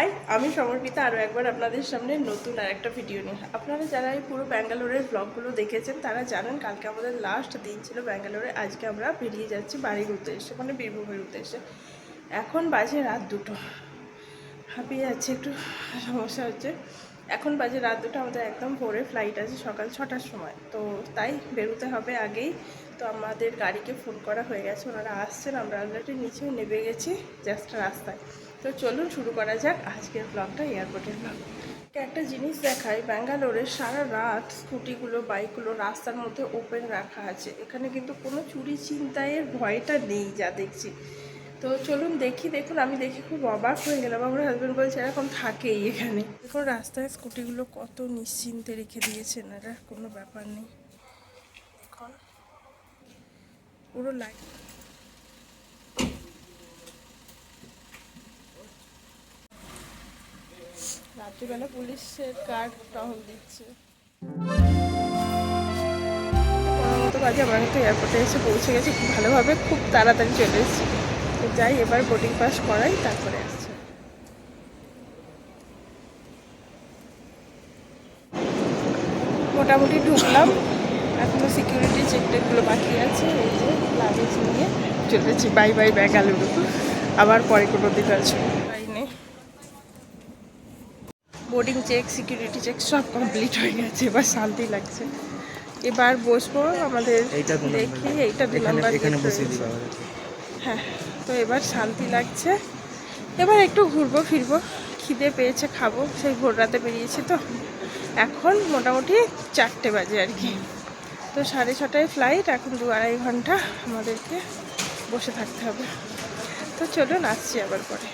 High আমি সমর্পিতা আরও একবার আপনাদের সামনে নতুন আর একটা ভিডিও নিয়ে। আপনারা যারা এই পুরো ব্যাঙ্গালোরের ব্লগগুলো দেখেছেন, তারা জানেন কালকে আমাদের লাস্ট দিন ছিল ব্যাঙ্গালোরে। আজকে আমরা বেরিয়ে যাচ্ছি বাড়ির উদ্দেশ্যে মানে বীরভূমের উদ্দেশ্যে এখন বাজে রাত দুটো। হাঁপিয়ে যাচ্ছে একটু, সমস্যা হচ্ছে। এখন বাজে রাত দুটো, আমাদের একদম ভোরে ফ্লাইট আছে সকাল ছটার সময়। তো তাই বেরোতে হবে আগেই। তো আমাদের গাড়িকে ফোন করা হয়ে গেছে, ওনারা আসছেন, আমরা অলরেডি নিচেও নেমে গেছি জাস্ট রাস্তায়। তো চলুন শুরু করা যাক আজকের ব্লগটা এয়ারপোর্টের ব্লগ একটা জিনিস দেখায় ব্যাঙ্গালোরে সারা রাত স্কুটিগুলো, বাইকগুলো রাস্তার মধ্যে ওপেন রাখা আছে। এখানে কিন্তু কোনো চুরি চিন্তায়ের ভয়টা নেই, যা দেখছি। তো চলুন দেখি দেখুন আমি দেখে খুব অবাক হয়ে গেলাম। আমার হাজব্যান্ড বলছে এরকম থাকেই এখানে। দেখুন রাস্তায় স্কুটিগুলো কত নিশ্চিন্তে রেখে দিয়েছেন এরা কোনো ব্যাপার নেই। এখন পুরো লাইট রাত্রিবেলা পুলিশের কার্ড টহল দিচ্ছে। মতো বাজে আমরা কিন্তু এয়ারপোর্টে এসে পৌঁছে গেছি খুব ভালোভাবে খুব তাড়াতাড়ি চলে এসেছি। যাই এবার বোর্ডিং পাস করাই তারপরে আসছে। মোটামুটি ঢুকলাম। এখনও সিকিউরিটি চেক টেকগুলো বাকি আছে এই যে লাগেজ নিয়ে চলেছি। বাই বাই ব্যাঙ্গালুরু আবার পরে কোনো দিন আসব লাইনে বোর্ডিং চেক সিকিউরিটি চেক সব কমপ্লিট হয়ে গেছে এবার শান্তি লাগছে। এবার বসবো আমাদের দেখি এইটা দু নম্বর হ্যাঁ তো এবার শান্তি লাগছে। এবার একটু ঘুরবো, ফিরবো। খিদে পেয়েছে, খাব। সেই ভোর রাতে বেরিয়েছি তো। এখন মোটামুটি চারটে বাজে আর কি। তো সাড়ে ছটায় ফ্লাইট এখন দু আড়াই ঘণ্টা আমাদেরকে বসে থাকতে হবে। তো চলুন, আসছি আবার পরে।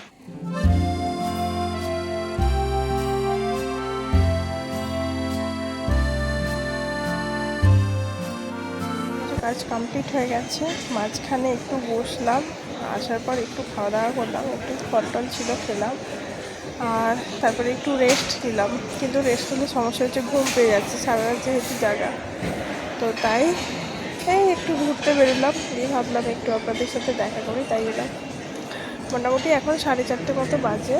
কাজ কমপ্লিট হয়ে গেছে। মাঝখানে একটু বসলাম, আসার পর একটু খাওয়া দাওয়া করলাম, একটু ফটল ছিল খেলাম, আর তারপরে একটু রেস্ট নিলাম কিন্তু রেস্ট নিলে সমস্যা হচ্ছে ঘুম পেয়ে যাচ্ছে, সারা যেহেতু জায়গা তো তাই, এই একটু ঘুরতে বেরোলাম, দিয়ে ভাবলাম একটু আপনাদের সাথে দেখা করি, তাই এলাম। মোটামুটি এখন সাড়ে চারটে মতো বাজে।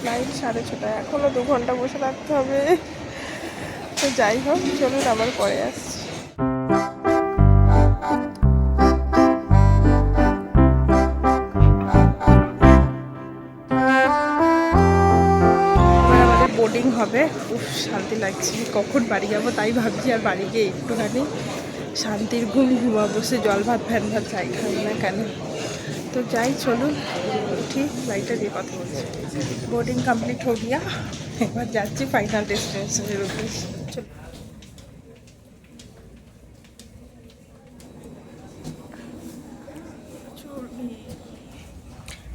ফ্লাইট সাড়ে ছটায় এখনও দু ঘণ্টা বসে থাকতে হবে। তো যাই হোক, চলুন আবার পরে আসছি। আমাদের হবে। খুব শান্তি লাগছে কখন বাড়ি যাব তাই ভাবছি, আর বাড়ি গিয়ে একটুখানি শান্তির ঘুম ঘুমাবো। সে জল ভাত, ফ্যান ভাত যাই খাই না কেন? তো যাই, চলুন, উঠি লাইটটা দিয়ে কথা বলছি। বোর্ডিং কমপ্লিট হো গিয়া এবার যাচ্ছি ফাইনাল ডেস্টিনেশনের উদ্দেশ্যে।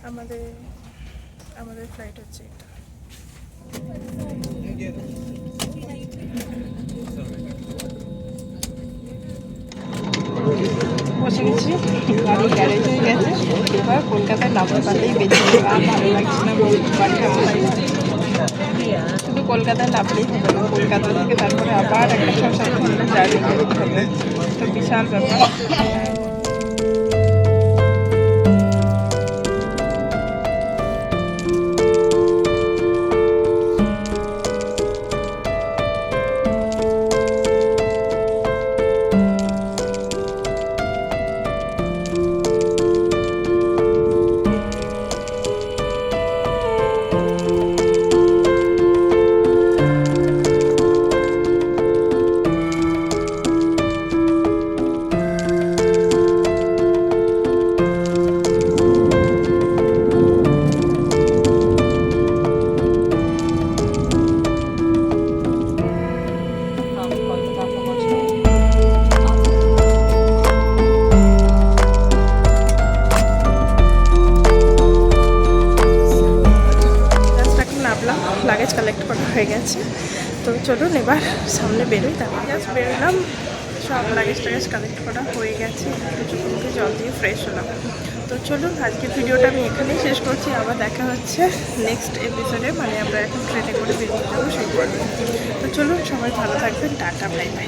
আমাদের আমাদের ফ্লাইট হচ্ছে এটা। বসে গেছি। গাড়ি গ্যারেজ গেছে। এবার কলকাতায় নামতে পারলেই বেঁচে ভালো লাগছে না শুধু কলকাতায় নামলেই হবে না, কলকাতা থেকে তারপরে আবার একটা ঘণ্টা জার্নি করতে হবে। তো বিশাল ব্যাপার। হয়ে গেছে। তো চলুন এবার সামনে বেরোই, তারপর জাস্ট বেরোলাম। সব লাগেজ টাগেজ কালেক্ট করা হয়ে গেছে। মুখে জল দিয়ে ফ্রেশ হলাম। তো চলুন, আজকের ভিডিওটা আমি এখানেই শেষ করছি। আবার দেখা হচ্ছে নেক্সট এপিসোডে মানে আমরা এখন ট্রেনে করে বেরিয়ে যাব সেই তো চলুন, সবাই ভালো থাকবেন। Tata bye bye